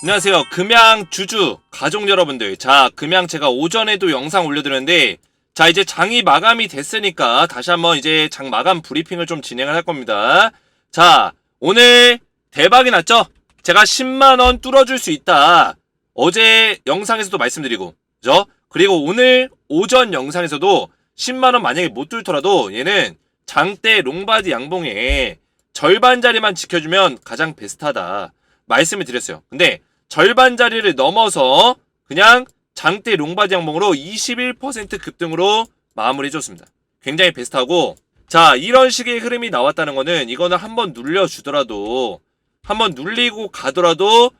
안녕하세요. 금양 주주 가족 여러분들. 자, 금양 제가 오전에도 영상 올려드렸는데, 자, 이제 장이 마감이 됐으니까 다시 한번 이제 장 마감 브리핑을 좀 진행을 할 겁니다. 자, 오늘 대박이 났죠? 제가 10만원 뚫어줄 수 있다. 어제 영상에서도 말씀드리고, 그죠? 그리고 오늘 오전 영상에서도 10만원 만약에 못 뚫더라도 얘는 장대 롱바디 양봉에 절반 자리만 지켜주면 가장 베스트하다. 말씀을 드렸어요. 근데 절반 자리를 넘어서 그냥 장대 롱바디 양봉으로 21% 급등으로 마무리해줬습니다. 굉장히 베스트하고 자 이런 식의 흐름이 나왔다는 거는 이거는 한번 눌려주더라도 한번 눌리고 가더라도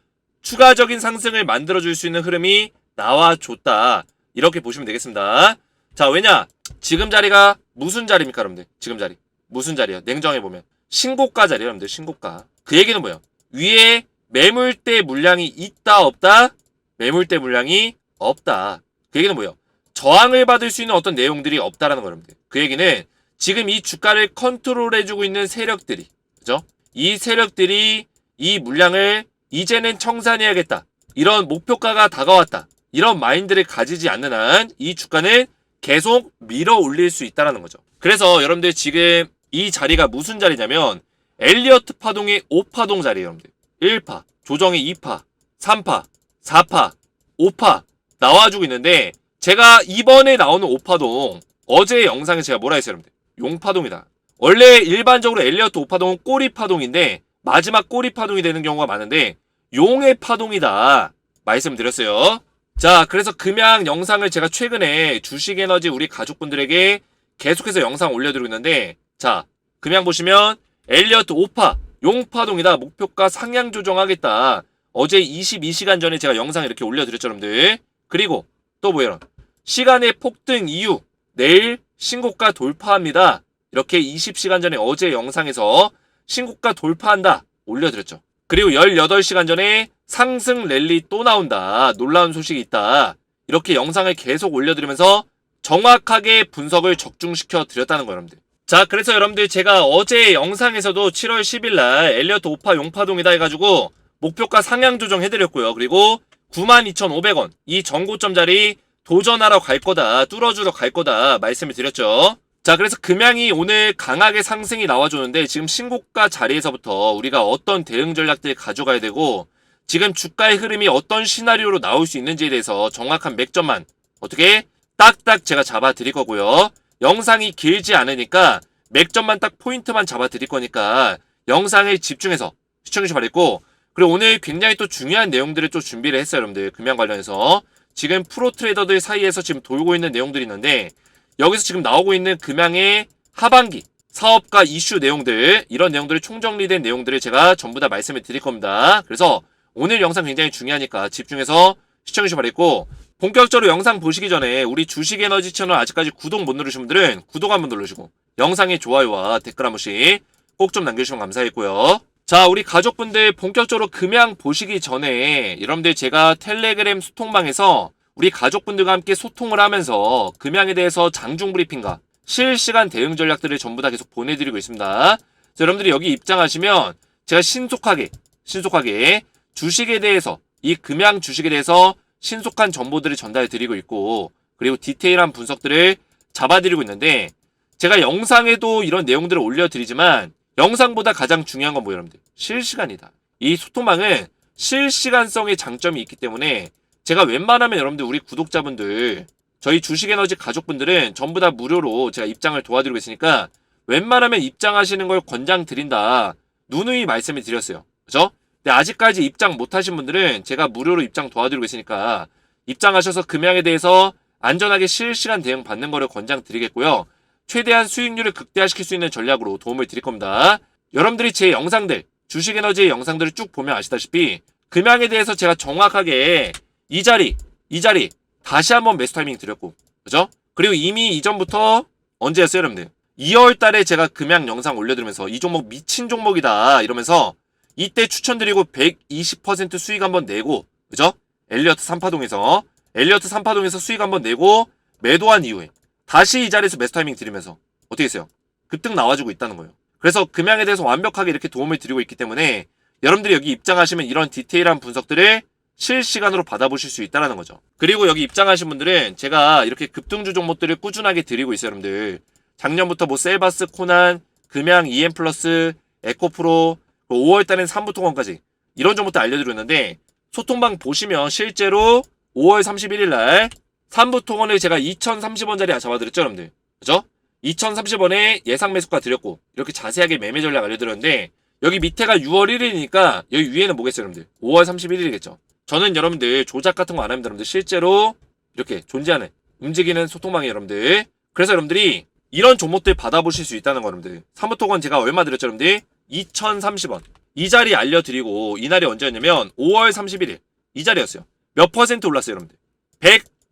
추가적인 상승을 만들어줄 수 있는 흐름이 나와줬다. 이렇게 보시면 되겠습니다. 자 왜냐? 지금 자리가 무슨 자리입니까 여러분들? 지금 자리. 무슨 자리야 냉정해 보면. 신고가 자리 여러분들 신고가. 그 얘기는 뭐예요? 위에 매물대 물량이 있다 없다? 매물대 물량이 없다. 그 얘기는 뭐예요? 저항을 받을 수 있는 어떤 내용들이 없다라는 여러분들. 그 얘기는 지금 이 주가를 컨트롤해주고 있는 세력들이 그죠? 이 세력들이 이 물량을 이제는 청산해야겠다. 이런 목표가가 다가왔다. 이런 마인드를 가지지 않는 한 이 주가는 계속 밀어 올릴 수 있다라는 거죠. 그래서 여러분들 지금 이 자리가 무슨 자리냐면 엘리어트 파동의 5파동 자리예요, 여러분들. 1파, 조정의 2파, 3파, 4파, 5파 나와주고 있는데 제가 이번에 나오는 5파동 어제 영상에 제가 뭐라 했어요, 여러분들? 용파동이다. 원래 일반적으로 엘리어트 5파동은 꼬리 파동인데 마지막 꼬리 파동이 되는 경우가 많은데 용의 파동이다. 말씀드렸어요. 자, 그래서 금양 영상을 제가 최근에 주식에너지 우리 가족분들에게 계속해서 영상 올려드리고 있는데, 자, 금양 보시면 엘리어트 5파, 용파동이다. 목표가 상향 조정하겠다. 어제 22시간 전에 제가 영상 이렇게 올려드렸죠, 여러분들. 그리고 또 뭐예요? 시간의 폭등 이후 내일 신고가 돌파합니다. 이렇게 20시간 전에 어제 영상에서 신고가 돌파한다. 올려드렸죠. 그리고 18시간 전에 상승 랠리 또 나온다. 놀라운 소식이 있다. 이렇게 영상을 계속 올려드리면서 정확하게 분석을 적중시켜 드렸다는 거예요, 여러분들. 자, 그래서 여러분들 제가 어제 영상에서도 7월 10일 날 엘리어트 5파 용파동이다 해가지고 목표가 상향 조정 해드렸고요. 그리고 92,500원 이 전고점 자리 도전하러 갈 거다, 뚫어주러 갈 거다 말씀을 드렸죠. 자, 그래서 금양이 오늘 강하게 상승이 나와줬는데 지금 신고가 자리에서부터 우리가 어떤 대응 전략들 가져가야 되고 지금 주가의 흐름이 어떤 시나리오로 나올 수 있는지에 대해서 정확한 맥점만 어떻게 딱딱 제가 잡아 드릴 거고요. 영상이 길지 않으니까 맥점만 딱 포인트만 잡아 드릴 거니까 영상에 집중해서 시청해 주시기 바랬고 그리고 오늘 굉장히 또 중요한 내용들을 또 준비를 했어요, 여러분들. 금양 관련해서 지금 프로 트레이더들 사이에서 지금 돌고 있는 내용들이 있는데 여기서 지금 나오고 있는 금양의 하반기 사업가 이슈 내용들 이런 내용들이 총정리된 내용들을 제가 전부 다 말씀을 드릴 겁니다. 그래서 오늘 영상 굉장히 중요하니까 집중해서 시청해 주시기 바랬고 본격적으로 영상 보시기 전에 우리 주식에너지 채널 아직까지 구독 못 누르신 분들은 구독 한번 누르시고 영상에 좋아요와 댓글 한 번씩 꼭 좀 남겨주시면 감사하겠고요. 자, 우리 가족분들 본격적으로 금양 보시기 전에 여러분들 제가 텔레그램 소통방에서 우리 가족분들과 함께 소통을 하면서 금양에 대해서 장중 브리핑과 실시간 대응 전략들을 전부 다 계속 보내드리고 있습니다. 자, 여러분들이 여기 입장하시면 제가 신속하게, 신속하게 주식에 대해서, 이 금양 주식에 대해서 신속한 정보들을 전달해 드리고 있고, 그리고 디테일한 분석들을 잡아드리고 있는데, 제가 영상에도 이런 내용들을 올려드리지만, 영상보다 가장 중요한 건 뭐예요, 여러분들? 실시간이다. 이 소통망은 실시간성의 장점이 있기 때문에, 제가 웬만하면 여러분들 우리 구독자분들 저희 주식에너지 가족분들은 전부 다 무료로 제가 입장을 도와드리고 있으니까 웬만하면 입장하시는 걸 권장 드린다 누누이 말씀을 드렸어요 그죠? 근데 아직까지 입장 못하신 분들은 제가 무료로 입장 도와드리고 있으니까 입장하셔서 금양에 대해서 안전하게 실시간 대응 받는 거를 권장 드리겠고요 최대한 수익률을 극대화시킬 수 있는 전략으로 도움을 드릴 겁니다 여러분들이 제 영상들 주식에너지의 영상들을 쭉 보면 아시다시피 금양에 대해서 제가 정확하게 이 자리, 이 자리 다시 한번 매수 타이밍 드렸고, 그죠? 그리고 이미 이전부터 언제였어요, 여러분들? 2월 달에 제가 금양 영상 올려드리면서 이 종목 미친 종목이다 이러면서 이때 추천드리고 120% 수익 한번 내고, 그죠? 엘리어트 3파동에서 엘리어트 3파동에서 수익 한번 내고 매도한 이후에 다시 이 자리에서 매수 타이밍 드리면서 어떻게 했어요? 급등 나와주고 있다는 거예요. 그래서 금양에 대해서 완벽하게 이렇게 도움을 드리고 있기 때문에 여러분들이 여기 입장하시면 이런 디테일한 분석들을 실시간으로 받아보실 수 있다는 거죠. 그리고 여기 입장하신 분들은 제가 이렇게 급등주 종목들을 꾸준하게 드리고 있어요, 여러분들. 작년부터 뭐 셀바스, 코난, 금양, EM 플러스, 에코프로, 5월 달엔 삼부통원까지 이런 종목들 알려드렸는데 소통방 보시면 실제로 5월 31일 날 삼부통원을 제가 2,030원짜리 잡아드렸죠, 여러분들. 그죠? 2,030원에 예상 매수가 드렸고 이렇게 자세하게 매매 전략 알려드렸는데 여기 밑에가 6월 1일이니까 여기 위에는 뭐겠어요, 여러분들? 5월 31일이겠죠. 저는 여러분들 조작 같은 거 안 합니다, 여러분들. 실제로 이렇게 존재하는 움직이는 소통방이 여러분들. 그래서 여러분들이 이런 종목들 받아보실 수 있다는 거 여러분들. 사무통원 제가 얼마 드렸죠, 여러분들? 2,030원. 이 자리 알려드리고 이날이 언제였냐면 5월 31일 이 자리였어요. 몇 퍼센트 올랐어요, 여러분들?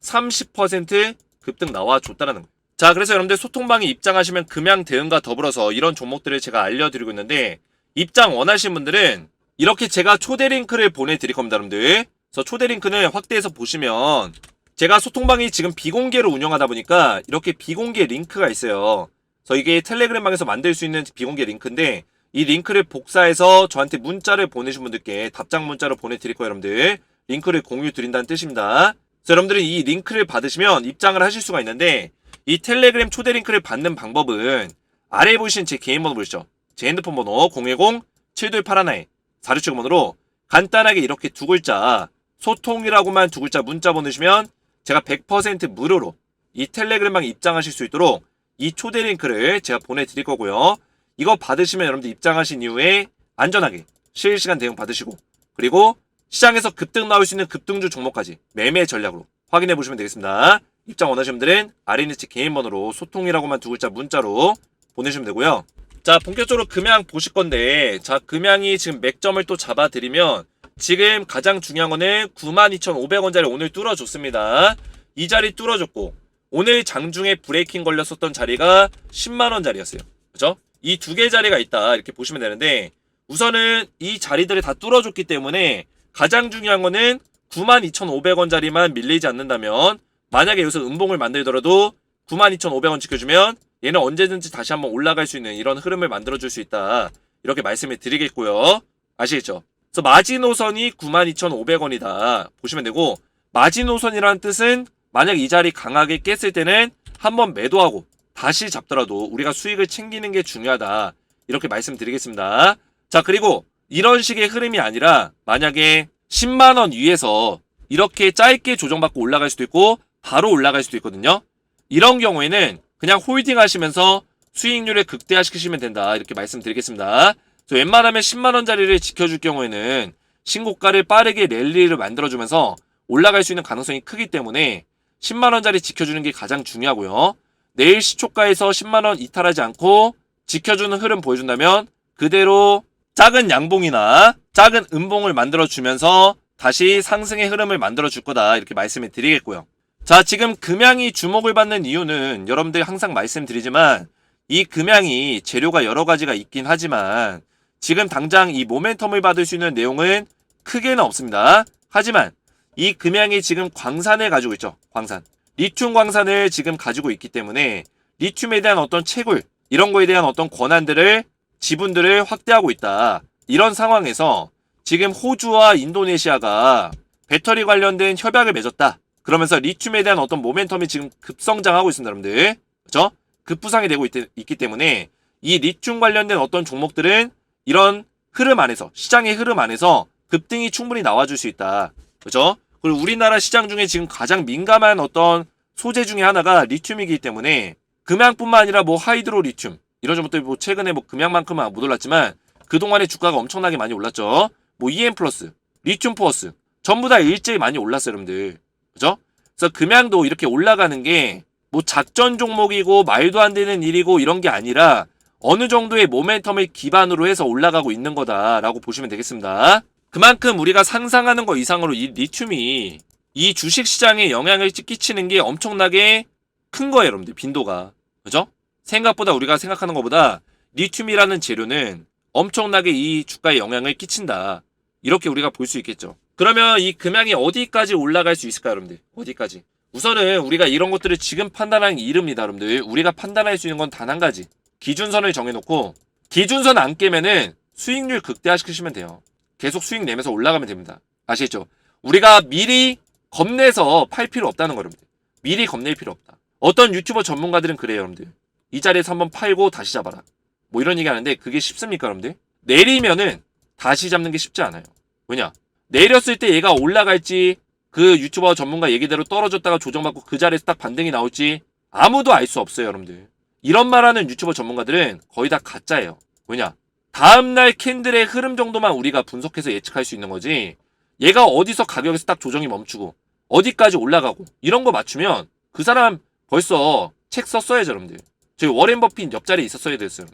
130% 급등 나와줬다는 거예요. 자, 그래서 여러분들 소통방에 입장하시면 금양 대응과 더불어서 이런 종목들을 제가 알려드리고 있는데 입장 원하시는 분들은 이렇게 제가 초대 링크를 보내드릴 겁니다, 여러분들. 그래서 초대 링크는 확대해서 보시면 제가 소통방이 지금 비공개로 운영하다 보니까 이렇게 비공개 링크가 있어요. 그래서 이게 텔레그램방에서 만들 수 있는 비공개 링크인데 이 링크를 복사해서 저한테 문자를 보내신 분들께 답장 문자로 보내드릴 거예요, 여러분들. 링크를 공유 드린다는 뜻입니다. 그래서 여러분들은 이 링크를 받으시면 입장을 하실 수가 있는데 이 텔레그램 초대 링크를 받는 방법은 아래에 보이신 제 개인 번호 보이시죠? 제 핸드폰 번호 010-7281 4670 번호로 간단하게 이렇게 두 글자 소통이라고만 두 글자 문자 보내시면 제가 100% 무료로 이 텔레그램방에 입장하실 수 있도록 이 초대 링크를 제가 보내드릴 거고요. 이거 받으시면 여러분들 입장하신 이후에 안전하게 실시간 대응 받으시고 그리고 시장에서 급등 나올 수 있는 급등주 종목까지 매매 전략으로 확인해 보시면 되겠습니다. 입장 원하시는 분들은 아래니치 개인 번호로 소통이라고만 두 글자 문자로 보내주시면 되고요. 자, 본격적으로 금양 보실 건데, 자, 금양이 지금 맥점을 또 잡아드리면, 지금 가장 중요한 거는 92,500원짜리 오늘 뚫어줬습니다. 이 자리 뚫어줬고, 오늘 장중에 브레이킹 걸렸었던 자리가 10만원짜리였어요. 그죠? 이 두개 자리가 있다. 이렇게 보시면 되는데, 우선은 이 자리들을 다 뚫어줬기 때문에, 가장 중요한 거는 92,500원짜리만 밀리지 않는다면, 만약에 여기서 음봉을 만들더라도 92,500원 지켜주면 얘는 언제든지 다시 한번 올라갈 수 있는 이런 흐름을 만들어줄 수 있다. 이렇게 말씀을 드리겠고요. 아시겠죠? 그래서 마지노선이 92,500원이다. 보시면 되고 마지노선이라는 뜻은 만약 이 자리 강하게 깼을 때는 한번 매도하고 다시 잡더라도 우리가 수익을 챙기는 게 중요하다. 이렇게 말씀드리겠습니다. 자, 그리고 이런 식의 흐름이 아니라 만약에 10만원 위에서 이렇게 짧게 조정받고 올라갈 수도 있고 바로 올라갈 수도 있거든요. 이런 경우에는 그냥 홀딩 하시면서 수익률을 극대화시키시면 된다. 이렇게 말씀드리겠습니다. 웬만하면 10만원짜리를 지켜줄 경우에는 신고가를 빠르게 랠리를 만들어주면서 올라갈 수 있는 가능성이 크기 때문에 10만원짜리 지켜주는 게 가장 중요하고요. 내일 시초가에서 10만원 이탈하지 않고 지켜주는 흐름 보여준다면 그대로 작은 양봉이나 작은 음봉을 만들어주면서 다시 상승의 흐름을 만들어줄 거다. 이렇게 말씀을 드리겠고요. 자, 지금 금양이 주목을 받는 이유는 여러분들 항상 말씀드리지만 이 금양이 재료가 여러 가지가 있긴 하지만 지금 당장 이 모멘텀을 받을 수 있는 내용은 크게는 없습니다. 하지만 이 금양이 지금 광산을 가지고 있죠. 광산. 리튬 광산을 지금 가지고 있기 때문에 리튬에 대한 어떤 채굴, 이런 거에 대한 어떤 권한들을 지분들을 확대하고 있다. 이런 상황에서 지금 호주와 인도네시아가 배터리 관련된 협약을 맺었다. 그러면서 리튬에 대한 어떤 모멘텀이 지금 급성장하고 있습니다, 여러분들. 그죠? 급부상이 되고 있, 있기 때문에 이 리튬 관련된 어떤 종목들은 이런 흐름 안에서, 시장의 흐름 안에서 급등이 충분히 나와줄 수 있다. 그죠? 그리고 우리나라 시장 중에 지금 가장 민감한 어떤 소재 중에 하나가 리튬이기 때문에 금양뿐만 아니라 뭐 하이드로 리튬, 이런 종목들 뭐 최근에 뭐 금양만큼은 못 올랐지만 그동안에 주가가 엄청나게 많이 올랐죠. 뭐 EM 플러스, 리튬 포어스 전부 다 일제히 많이 올랐어요, 여러분들. 그죠? 그래서 금양도 이렇게 올라가는 게 뭐 작전 종목이고 말도 안 되는 일이고 이런 게 아니라 어느 정도의 모멘텀을 기반으로 해서 올라가고 있는 거다라고 보시면 되겠습니다. 그만큼 우리가 상상하는 것 이상으로 이 리튬이 이 주식 시장에 영향을 끼치는 게 엄청나게 큰 거예요, 여러분들. 빈도가. 그죠? 생각보다 우리가 생각하는 것보다 리튬이라는 재료는 엄청나게 이 주가에 영향을 끼친다. 이렇게 우리가 볼 수 있겠죠. 그러면 이 금양이 어디까지 올라갈 수 있을까요, 여러분들? 어디까지? 우선은 우리가 이런 것들을 지금 판단하는 게 이릅니다, 여러분들. 우리가 판단할 수 있는 건 단 한 가지. 기준선을 정해놓고 기준선 안 깨면은 수익률 극대화시키시면 돼요. 계속 수익 내면서 올라가면 됩니다. 아시겠죠? 우리가 미리 겁내서 팔 필요 없다는 거 여러분들. 미리 겁낼 필요 없다. 어떤 유튜버 전문가들은 그래요, 여러분들. 이 자리에서 한번 팔고 다시 잡아라. 뭐 이런 얘기 하는데 그게 쉽습니까, 여러분들? 내리면은 다시 잡는 게 쉽지 않아요. 왜냐? 내렸을 때 얘가 올라갈지 그 유튜버 전문가 얘기대로 떨어졌다가 조정받고 그 자리에서 딱 반등이 나올지 아무도 알 수 없어요, 여러분들. 이런 말하는 유튜버 전문가들은 거의 다 가짜예요. 왜냐? 다음날 캔들의 흐름 정도만 우리가 분석해서 예측할 수 있는 거지. 얘가 어디서 가격에서 딱 조정이 멈추고 어디까지 올라가고 이런 거 맞추면 그 사람 벌써 책 썼어야죠, 여러분들. 저희 워렌 버핏 옆자리에 있었어야 됐어요.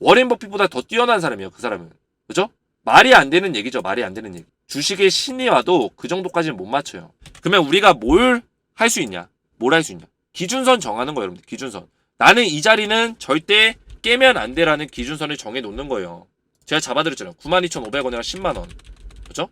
워렌 버핏보다 더 뛰어난 사람이에요, 그 사람은. 그죠? 말이 안 되는 얘기죠, 말이 안 되는 얘기. 주식의 신이 와도 그 정도까지는 못 맞춰요. 그러면 우리가 뭘 할 수 있냐? 뭘 할 수 있냐? 기준선 정하는 거예요, 여러분들. 기준선. 나는 이 자리는 절대 깨면 안 돼라는 기준선을 정해 놓는 거예요. 제가 잡아드렸잖아요. 92,500원이랑 10만원. 그죠?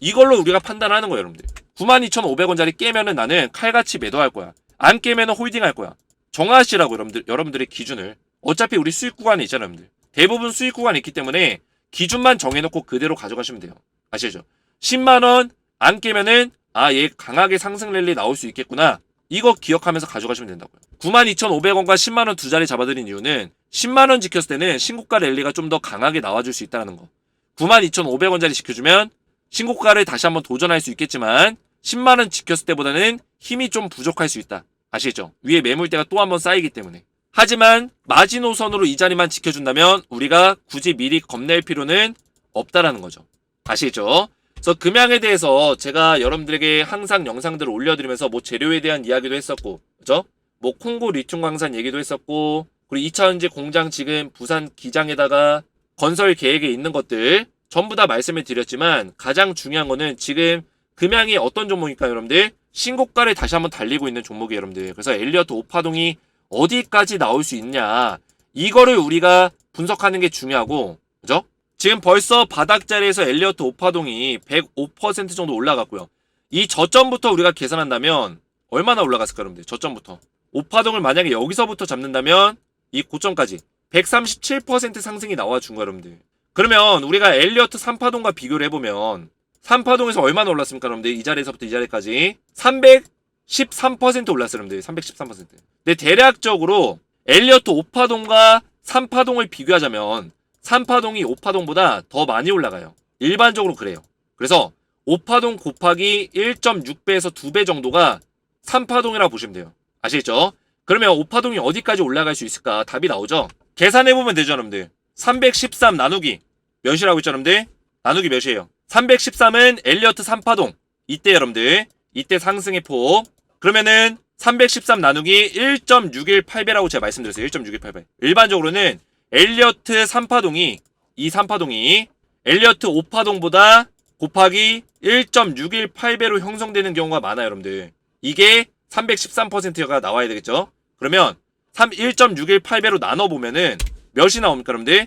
이걸로 우리가 판단하는 거예요, 여러분들. 92,500원짜리 깨면은 나는 칼같이 매도할 거야. 안 깨면은 홀딩 할 거야. 정하시라고 여러분들, 여러분들의 기준을. 어차피 우리 수익 구간이 있잖아요, 여러분들. 대부분 수익 구간이 있기 때문에 기준만 정해놓고 그대로 가져가시면 돼요. 아시죠? 10만원 안 깨면은 아, 얘 강하게 상승 랠리 나올 수 있겠구나. 이거 기억하면서 가져가시면 된다고요. 92,500원과 10만원 두 자리 잡아드린 이유는 10만원 지켰을 때는 신고가 랠리가 좀 더 강하게 나와줄 수 있다는 거. 92,500원짜리 지켜주면 신고가를 다시 한번 도전할 수 있겠지만 10만원 지켰을 때보다는 힘이 좀 부족할 수 있다. 아시겠죠? 위에 매물대가 또 한번 쌓이기 때문에. 하지만 마지노선으로 이 자리만 지켜준다면 우리가 굳이 미리 겁낼 필요는 없다라는 거죠. 아시겠죠? 그래서 금양에 대해서 제가 여러분들에게 항상 영상들을 올려드리면서 뭐 재료에 대한 이야기도 했었고, 그죠? 뭐 콩고 리튬 광산 얘기도 했었고, 그리고 2차전지 공장 지금 부산 기장에다가 건설 계획에 있는 것들 전부 다 말씀을 드렸지만 가장 중요한 거는 지금 금양이 어떤 종목일까요, 여러분들? 신고가를 다시 한번 달리고 있는 종목이에요, 여러분들. 그래서 엘리어트 오파동이 어디까지 나올 수 있냐. 이거를 우리가 분석하는 게 중요하고, 그죠? 지금 벌써 바닥 자리에서 엘리어트 오파동이 105% 정도 올라갔고요. 이 저점부터 우리가 계산한다면 얼마나 올라갔을까, 여러분들? 저점부터. 오파동을 만약에 여기서부터 잡는다면 이 고점까지 137% 상승이 나와준 거야, 여러분들. 그러면 우리가 엘리어트 3파동과 비교를 해보면 3파동에서 얼마나 올랐습니까, 여러분들? 이 자리에서부터 이 자리까지 313% 올랐어요, 여러분들. 313%. 근데 대략적으로 엘리어트 5파동과 3파동을 비교하자면 3파동이 5파동보다 더 많이 올라가요. 일반적으로 그래요. 그래서 5파동 곱하기 1.6배에서 2배 정도가 3파동이라고 보시면 돼요. 아시겠죠? 그러면 5파동이 어디까지 올라갈 수 있을까? 답이 나오죠? 계산해보면 되죠, 여러분들. 313 나누기 몇이라고 했죠, 여러분들? 나누기 몇이에요? 313은 엘리어트 3파동. 이때 여러분들, 이때 상승의 폭. 그러면은 313 나누기 1.618배라고 제가 말씀드렸어요. 1.618배. 일반적으로는 엘리어트 3파동이 이 3파동이 엘리어트 5파동보다 곱하기 1.618배로 형성되는 경우가 많아요, 여러분들. 이게 313%가 나와야 되겠죠? 그러면 3 1.618배로 나눠 보면은 몇이 나옵니까, 여러분들?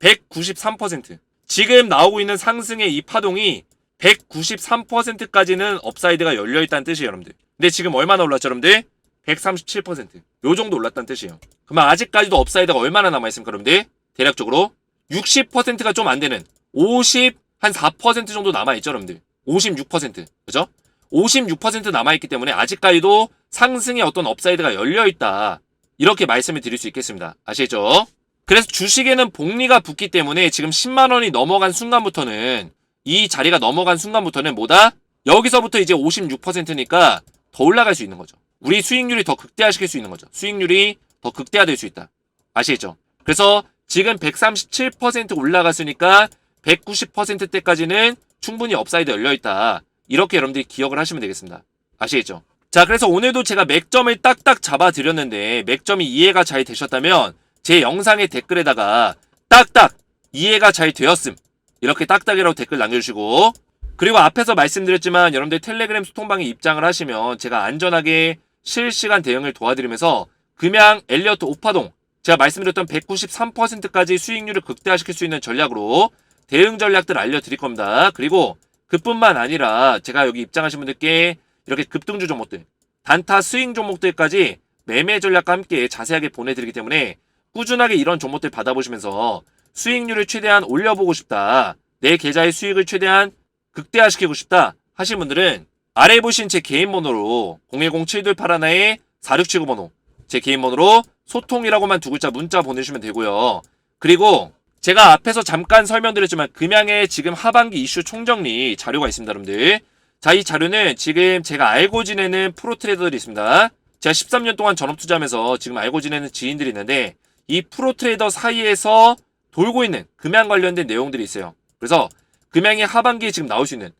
193%. 지금 나오고 있는 상승의 이 파동이 193%까지는 업사이드가 열려 있다는 뜻이에요, 여러분들. 근데 지금 얼마나 올랐죠, 여러분들? 137%. 요 정도 올랐다는 뜻이에요. 그러면 아직까지도 업사이드가 얼마나 남아 있습니까, 여러분들? 대략적으로 60%가 좀 안 되는 50, 한 4% 정도 남아 있죠, 여러분들. 56%. 그죠? 56% 남아 있기 때문에 아직까지도 상승의 어떤 업사이드가 열려 있다. 이렇게 말씀을 드릴 수 있겠습니다. 아시겠죠? 그래서 주식에는 복리가 붙기 때문에 지금 10만 원이 넘어간 순간부터는 이 자리가 넘어간 순간부터는 뭐다? 여기서부터 이제 56%니까 더 올라갈 수 있는 거죠. 우리 수익률이 더 극대화시킬 수 있는 거죠. 수익률이 더 극대화될 수 있다. 아시겠죠? 그래서 지금 137% 올라갔으니까 190%대까지는 충분히 업사이드 열려 있다. 이렇게 여러분들이 기억을 하시면 되겠습니다. 아시겠죠? 자, 그래서 오늘도 제가 맥점을 딱딱 잡아 드렸는데 맥점이 이해가 잘 되셨다면 제 영상의 댓글에다가 딱딱 이해가 잘 되었음. 이렇게 딱딱이라고 댓글 남겨주시고 그리고 앞에서 말씀드렸지만 여러분들 텔레그램 소통방에 입장을 하시면 제가 안전하게 실시간 대응을 도와드리면서 금양 엘리어트 오파동 제가 말씀드렸던 193%까지 수익률을 극대화시킬 수 있는 전략으로 대응 전략들 알려드릴 겁니다. 그리고 그뿐만 아니라 제가 여기 입장하신 분들께 이렇게 급등주 종목들, 단타 스윙 종목들까지 매매 전략과 함께 자세하게 보내드리기 때문에 꾸준하게 이런 종목들 받아보시면서 수익률을 최대한 올려보고 싶다. 내 계좌의 수익을 최대한 극대화시키고 싶다 하신 분들은 아래 보신 제 개인 번호로 010-7281에 4679 번호 제 개인 번호로 소통이라고만 두 글자 문자 보내주시면 되고요. 그리고 제가 앞에서 잠깐 설명드렸지만 금양의 지금 하반기 이슈 총정리 자료가 있습니다, 여러분들. 자, 이 자료는 지금 제가 알고 지내는 프로 트레이더들이 있습니다. 제가 13년 동안 전업 투자하면서 지금 알고 지내는 지인들이 있는데 이 프로 트레이더 사이에서 돌고 있는 금양 관련된 내용들이 있어요. 그래서 금양이 하반기에 지금 나올 수 있는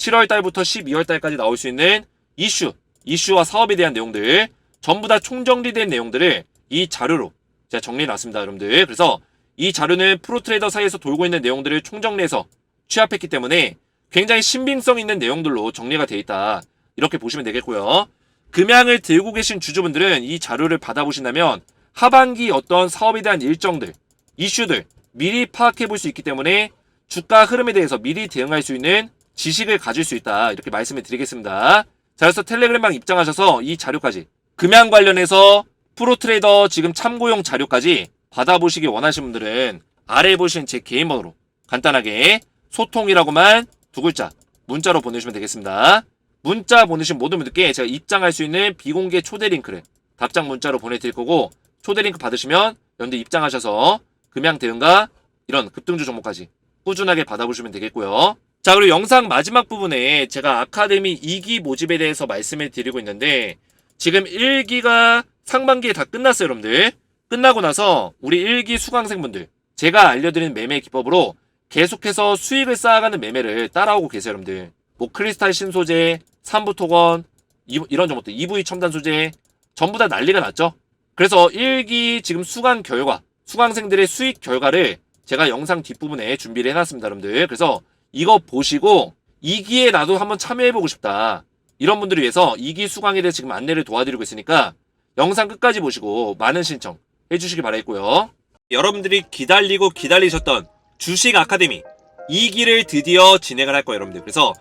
7월 달부터 12월 달까지 나올 수 있는 이슈, 이슈와 사업에 대한 내용들 전부 다 총정리된 내용들을 이 자료로 제가 정리해 놨습니다, 여러분들. 그래서 이 자료는 프로트레이더 사이에서 돌고 있는 내용들을 총정리해서 취합했기 때문에 굉장히 신빙성 있는 내용들로 정리가 되어 있다. 이렇게 보시면 되겠고요. 금양을 들고 계신 주주분들은 이 자료를 받아보신다면 하반기 어떤 사업에 대한 일정들, 이슈들 미리 파악해 볼 수 있기 때문에 주가 흐름에 대해서 미리 대응할 수 있는 지식을 가질 수 있다. 이렇게 말씀을 드리겠습니다. 자, 그래서 텔레그램방 입장하셔서 이 자료까지 금양 관련해서 프로트레이더 지금 참고용 자료까지 받아보시기 원하시는 분들은 아래에 보신 제 개인 번호로 간단하게 소통이라고만 두 글자 문자로 보내주시면 되겠습니다. 문자 보내신 모든 분들께 제가 입장할 수 있는 비공개 초대 링크를 답장 문자로 보내드릴 거고 초대 링크 받으시면 여러분들 입장하셔서 금양 대응과 이런 급등주 종목까지 꾸준하게 받아보시면 되겠고요. 자 그리고 영상 마지막 부분에 제가 아카데미 2기 모집에 대해서 말씀을 드리고 있는데 지금 1기가 상반기에 다 끝났어요 여러분들. 끝나고 나서 우리 1기 수강생분들 제가 알려드린 매매 기법으로 계속해서 수익을 쌓아가는 매매를 따라오고 계세요 여러분들. 뭐 크리스탈 신소재, 삼부토건 이- 이런 종목들 EV 첨단 소재 전부 다 난리가 났죠? 그래서 1기 지금 수강 결과 수강생들의 수익 결과를 제가 영상 뒷부분에 준비를 해놨습니다 여러분들. 그래서 이거 보시고 2기에 나도 한번 참여해보고 싶다 이런 분들을 위해서 2기 수강에 대해 지금 안내를 도와드리고 있으니까 영상 끝까지 보시고 많은 신청 해주시기 바라겠고요. 여러분들이 기다리고 기다리셨던 주식 아카데미 2기를 드디어 진행을 할 거예요, 여러분들. 그래서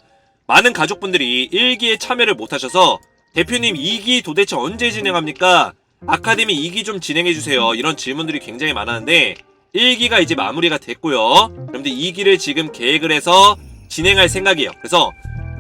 많은 가족분들이 1기에 참여를 못 하셔서 대표님 2기 도대체 언제 진행합니까? 아카데미 2기 좀 진행해 주세요. 이런 질문들이 굉장히 많았는데 1기가 이제 마무리가 됐고요. 여러분들 2기를 지금 계획을 해서 진행할 생각이에요. 그래서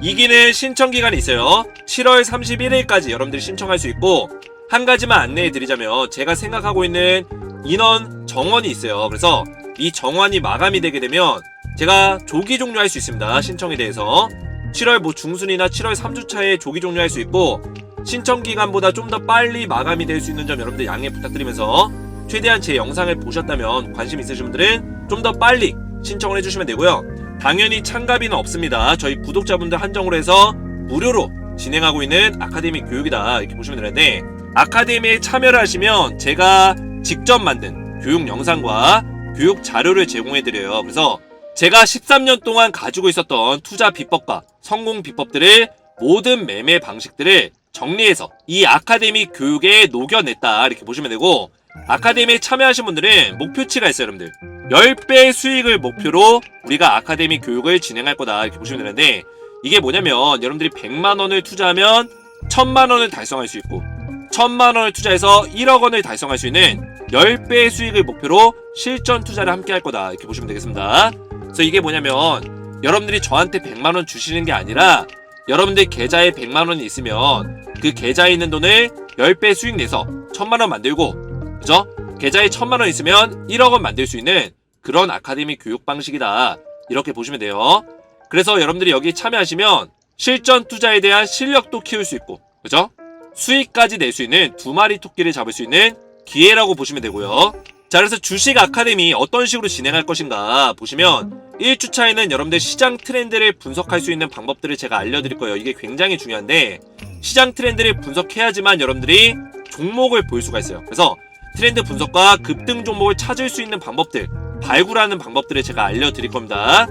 2기는 신청 기간이 있어요. 7월 31일까지 여러분들이 신청할 수 있고 한 가지만 안내해 드리자면 제가 생각하고 있는 인원 정원이 있어요. 그래서 이 정원이 마감이 되게 되면 제가 조기 종료할 수 있습니다. 신청에 대해서 7월 뭐 중순이나 7월 3주차에 조기 종료할 수 있고 신청 기간보다 좀 더 빨리 마감이 될 수 있는 점 여러분들 양해 부탁드리면서 최대한 제 영상을 보셨다면 관심 있으신 분들은 좀 더 빨리 신청을 해주시면 되고요. 당연히 참가비는 없습니다. 저희 구독자분들 한정으로 해서 무료로 진행하고 있는 아카데미 교육이다 이렇게 보시면 되는데 아카데미에 참여를 하시면 제가 직접 만든 교육 영상과 교육 자료를 제공해 드려요. 그래서 제가 13년 동안 가지고 있었던 투자 비법과 성공 비법들을 모든 매매 방식들을 정리해서 이 아카데미 교육에 녹여냈다 이렇게 보시면 되고 아카데미에 참여하신 분들은 목표치가 있어요 여러분들. 10배 수익을 목표로 우리가 아카데미 교육을 진행할 거다 이렇게 보시면 되는데 이게 뭐냐면 여러분들이 100만 원을 투자하면 1000만 원을 달성할 수 있고 1000만 원을 투자해서 1억 원을 달성할 수 있는 10배의 수익을 목표로 실전 투자를 함께 할 거다 이렇게 보시면 되겠습니다. 그래서 이게 뭐냐면 여러분들이 저한테 100만 원 주시는 게 아니라 여러분들 계좌에 100만 원이 있으면 그 계좌에 있는 돈을 10배 수익 내서 1000만 원 만들고 그죠? 계좌에 1000만 원 있으면 1억 원 만들 수 있는 그런 아카데미 교육 방식이다 이렇게 보시면 돼요 그래서 여러분들이 여기 참여하시면 실전 투자에 대한 실력도 키울 수 있고 그죠? 수익까지 낼 수 있는 두 마리 토끼를 잡을 수 있는 기회라고 보시면 되고요. 자, 그래서 주식 아카데미 어떤 식으로 진행할 것인가 보시면 1주차에는 여러분들 시장 트렌드를 분석할 수 있는 방법들을 제가 알려드릴 거예요. 이게 굉장히 중요한데 시장 트렌드를 분석해야지만 여러분들이 종목을 볼 수가 있어요. 그래서 트렌드 분석과 급등 종목을 찾을 수 있는 방법들, 발굴하는 방법들을 제가 알려드릴 겁니다.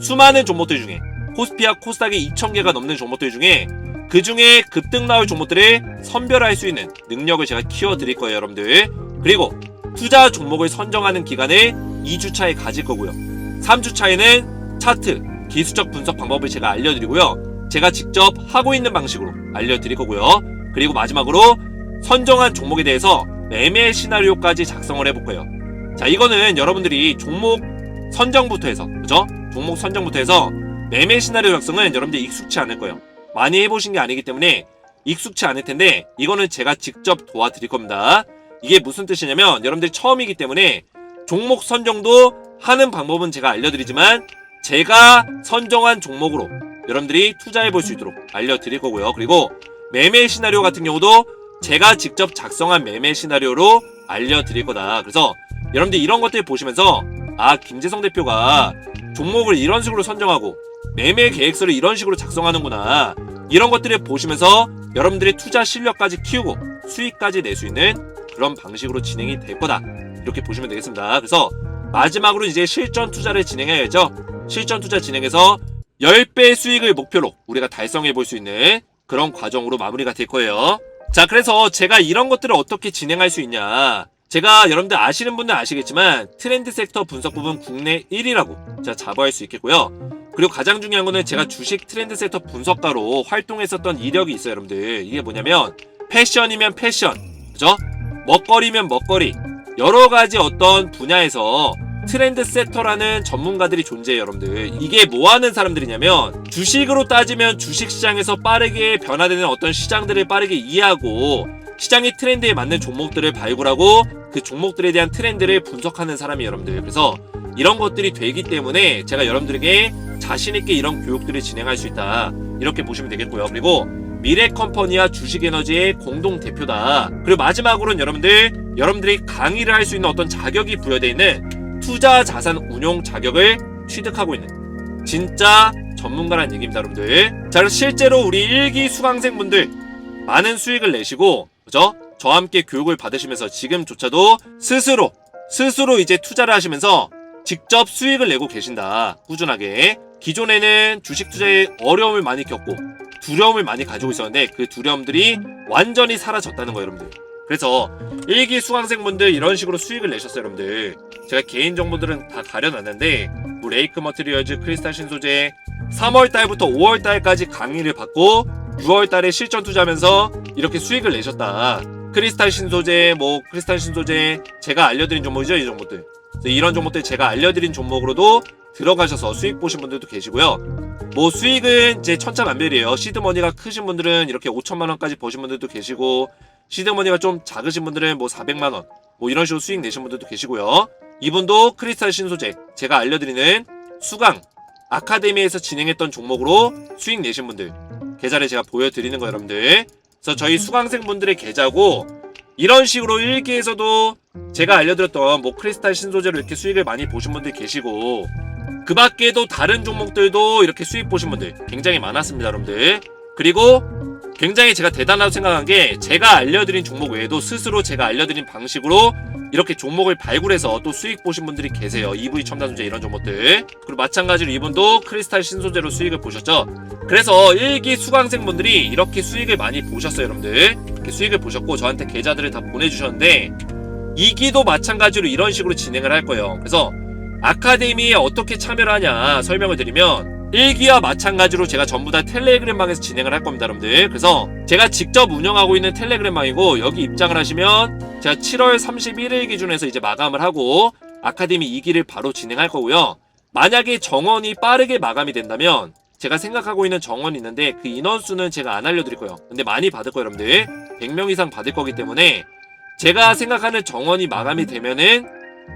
수많은 종목들 중에 코스피와 코스닥이 2,000개가 넘는 종목들 중에 그 중에 급등 나올 종목들을 선별할 수 있는 능력을 제가 키워드릴 거예요, 여러분들. 그리고 투자 종목을 선정하는 기간을 2주차에 가질 거고요. 3주차에는 차트, 기술적 분석 방법을 제가 알려드리고요. 제가 직접 하고 있는 방식으로 알려드릴 거고요. 그리고 마지막으로 선정한 종목에 대해서 매매 시나리오까지 작성을 해볼 거예요. 자, 이거는 여러분들이 종목 선정부터 해서, 그죠? 종목 선정부터 해서 매매 시나리오 작성은 여러분들 익숙치 않을 거예요. 많이 해보신 게 아니기 때문에 익숙치 않을 텐데 이거는 제가 직접 도와드릴 겁니다. 이게 무슨 뜻이냐면 여러분들이 처음이기 때문에 종목 선정도 하는 방법은 제가 알려드리지만 제가 선정한 종목으로 여러분들이 투자해 볼 수 있도록 알려드릴 거고요. 그리고 매매 시나리오 같은 경우도 제가 직접 작성한 매매 시나리오로 알려드릴 거다. 그래서 여러분들 이런 것들 보시면서 아 김재성 대표가 종목을 이런 식으로 선정하고 매매 계획서를 이런 식으로 작성하는구나. 이런 것들을 보시면서 여러분들의 투자 실력까지 키우고 수익까지 낼 수 있는 그런 방식으로 진행이 될 거다. 이렇게 보시면 되겠습니다. 그래서 마지막으로 이제 실전 투자를 진행해야죠. 실전 투자 진행해서 10배 수익을 목표로 우리가 달성해 볼 수 있는 그런 과정으로 마무리가 될 거예요. 자, 그래서 제가 이런 것들을 어떻게 진행할 수 있냐. 제가 여러분들 아시는 분들 아시겠지만 트렌드 섹터 분석 부분 국내 1위라고 제가 자부할 수 있겠고요. 그리고 가장 중요한 거는 제가 주식 트렌드 섹터 분석가로 활동했었던 이력이 있어요, 여러분들. 이게 뭐냐면 패션이면 패션, 그죠? 먹거리면 먹거리. 여러 가지 어떤 분야에서 트렌드 세터라는 전문가들이 존재해요, 여러분들. 이게 뭐 하는 사람들이냐면 주식으로 따지면 주식 시장에서 빠르게 변화되는 어떤 시장들을 빠르게 이해하고 시장의 트렌드에 맞는 종목들을 발굴하고 그 종목들에 대한 트렌드를 분석하는 사람이 여러분들. 그래서 이런 것들이 되기 때문에 제가 여러분들에게 자신 있게 이런 교육들을 진행할 수 있다. 이렇게 보시면 되겠고요. 그리고 미래 컴퍼니와 주식에너지의 공동 대표다. 그리고 마지막으로는 여러분들 여러분들이 강의를 할 수 있는 어떤 자격이 부여되어 있는 투자 자산 운용 자격을 취득하고 있는 진짜 전문가라는 얘기입니다, 여러분들. 자, 실제로 우리 일기 수강생분들 많은 수익을 내시고 그죠? 저와 함께 교육을 받으시면서 지금조차도 스스로 스스로 이제 투자를 하시면서 직접 수익을 내고 계신다. 꾸준하게. 기존에는 주식 투자에 어려움을 많이 겪고 두려움을 많이 가지고 있었는데 그 두려움들이 완전히 사라졌다는 거예요, 여러분들. 그래서 일기 수강생분들 이런 식으로 수익을 내셨어요, 여러분들. 제가 개인 정보들은 다 가려놨는데 뭐 레이크 머트리얼즈, 크리스탈 신소재 3월 달부터 5월 달까지 강의를 받고 6월 달에 실전 투자하면서 이렇게 수익을 내셨다. 크리스탈 신소재, 뭐 크리스탈 신소재 제가 알려드린 종목이죠, 이 종목들. 이런 종목들 제가 알려드린 종목으로도 들어가셔서 수익 보신 분들도 계시고요. 뭐 수익은 이제 천차만별이에요. 시드머니가 크신 분들은 이렇게 5천만 원까지 버신 분들도 계시고 시드머니가 좀 작으신 분들은 뭐 400만 원, 뭐 이런 식으로 수익 내신 분들도 계시고요. 이분도 크리스탈 신소재 제가 알려드리는 수강 아카데미에서 진행했던 종목으로 수익 내신 분들 계좌를 제가 보여드리는 거예요, 여러분들. 그래서 저희 수강생분들의 계좌고 이런 식으로 일기에서도 제가 알려드렸던 뭐 크리스탈 신소재로 이렇게 수익을 많이 보신 분들 계시고 그 밖에도 다른 종목들도 이렇게 수익 보신 분들 굉장히 많았습니다, 여러분들. 그리고 굉장히 제가 대단하다고 생각한 게 제가 알려드린 종목 외에도 스스로 제가 알려드린 방식으로 이렇게 종목을 발굴해서 또 수익 보신 분들이 계세요. EV 첨단 소재 이런 종목들. 그리고 마찬가지로 이분도 크리스탈 신소재로 수익을 보셨죠. 그래서 일기 수강생 분들이 이렇게 수익을 많이 보셨어요, 여러분들. 이렇게 수익을 보셨고 저한테 계좌들을 다 보내주셨는데 2기도 마찬가지로 이런 식으로 진행을 할 거예요. 그래서 아카데미에 어떻게 참여를 하냐 설명을 드리면 1기와 마찬가지로 제가 전부 다 텔레그램방에서 진행을 할 겁니다, 여러분들. 그래서 제가 직접 운영하고 있는 텔레그램방이고 여기 입장을 하시면 제가 7월 31일 기준에서 이제 마감을 하고 아카데미 2기를 바로 진행할 거고요. 만약에 정원이 빠르게 마감이 된다면 제가 생각하고 있는 정원이 있는데 그 인원수는 제가 안 알려드릴 거예요. 근데 많이 받을 거예요, 여러분들. 100명 이상 받을 거기 때문에 제가 생각하는 정원이 마감이 되면은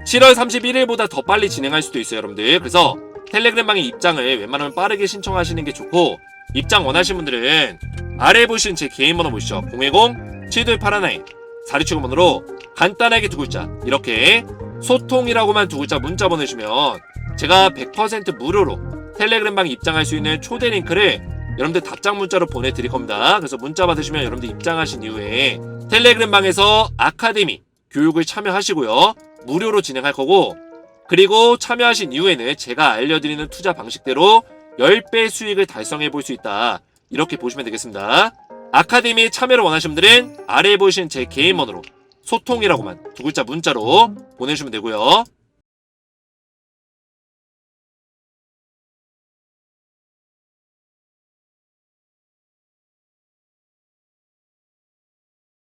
7월 31일보다 더 빨리 진행할 수도 있어요, 여러분들. 그래서 텔레그램방에 입장을 웬만하면 빠르게 신청하시는 게 좋고 입장 원하시는 분들은 아래 보신 제 개인 번호 보시죠. 010-7281 사리추금 번호로 간단하게 두 글자 이렇게 소통이라고만 두 글자 문자 보내주시면 제가 100% 무료로 텔레그램방에 입장할 수 있는 초대 링크를 여러분들 답장 문자로 보내드릴 겁니다. 그래서 문자 받으시면 여러분들 입장하신 이후에 텔레그램방에서 아카데미 교육을 참여하시고요. 무료로 진행할 거고 그리고 참여하신 이후에는 제가 알려드리는 투자 방식대로 10배 수익을 달성해 볼 수 있다. 이렇게 보시면 되겠습니다. 아카데미에 참여를 원하시는 분들은 아래에 보이신 제 개인 번호로 소통이라고만 두 글자 문자로 보내주시면 되고요.